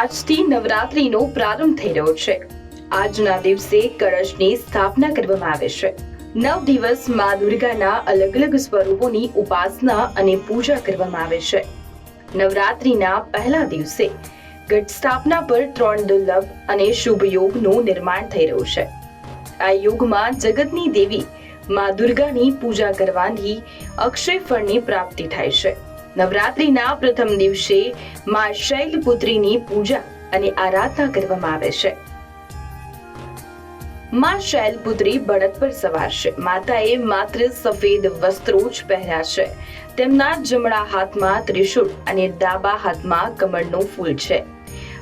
આજથી નવરાત્રીનો પ્રારંભ થઈ રહ્યો છે. આજના દિવસે કળશની સ્થાપના કરવામાં આવે છે. નવ દિવસ મા દુર્ગાના અલગ અલગ સ્વરૂપોની ઉપાસના અને પૂજા કરવામાં આવે છે. નવરાત્રીના પહેલા દિવસે ઘટ સ્થાપના પર ત્રણ દુર્લભ અને શુભ યોગનું નિર્માણ થઈ રહ્યું છે. આ યોગમાં જગતની દેવી મા દુર્ગાની પૂજા કરવાથી અક્ષય ફળની પ્રાપ્તિ થાય છે. નવરાત્રીના પ્રથમ દિવસે મા શૈલપુત્રીની પૂજા અને આરાધના કરવામાં આવે છે. માં શૈલપુત્રી બળદ પર સવાર છે. માતાએ માત્ર સફેદ વસ્ત્રો જ પહેર્યા છે. તેમના જમણા હાથમાં ત્રિશૂળ અને ડાબા હાથમાં કમળનું ફૂલ છે.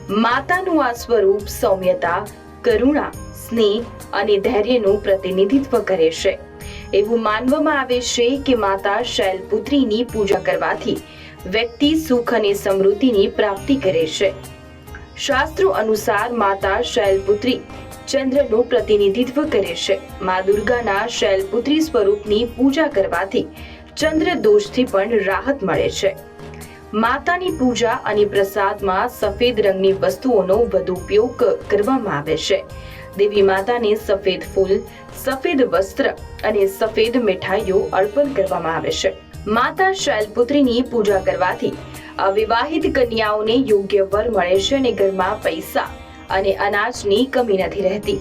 માતાનું આ સ્વરૂપ સૌમ્યતા, કરુણા, સ્નેહ અને ધૈર્યનું પ્રતિનિધિત્વ કરે છે. એવું માનવામાં આવે છે કે માતા શૈલપુત્રીની પૂજા કરવાથી વ્યક્તિ સુખ અને સમૃદ્ધિની પ્રાપ્તિ કરે છે. શાસ્ત્રો અનુસાર માતા શૈલપુત્રી ચંદ્રનું પ્રતિનિધિત્વ કરે છે. મા દુર્ગાના શૈલપુત્રી સ્વરૂપની પૂજા કરવાથી ચંદ્ર દોષથી પણ રાહત મળે છે. માતાની પૂજા અને પ્રસાદમાં સફેદ રંગની વસ્તુઓનો વધુ ઉપયોગ કરવામાં આવે છે. દેવી માતાને સફેદ ફૂલ, સફેદ વસ્ત્ર અને સફેદ મીઠાઈઓ અર્પણ કરવામાં આવે છે. માતા શૈલપુત્રીની પૂજા કરવાથી અવિવાહિત કન્યાઓને યોગ્ય વર મળે છે અને ઘરમાં પૈસા અને અનાજની કમી નથી રહેતી.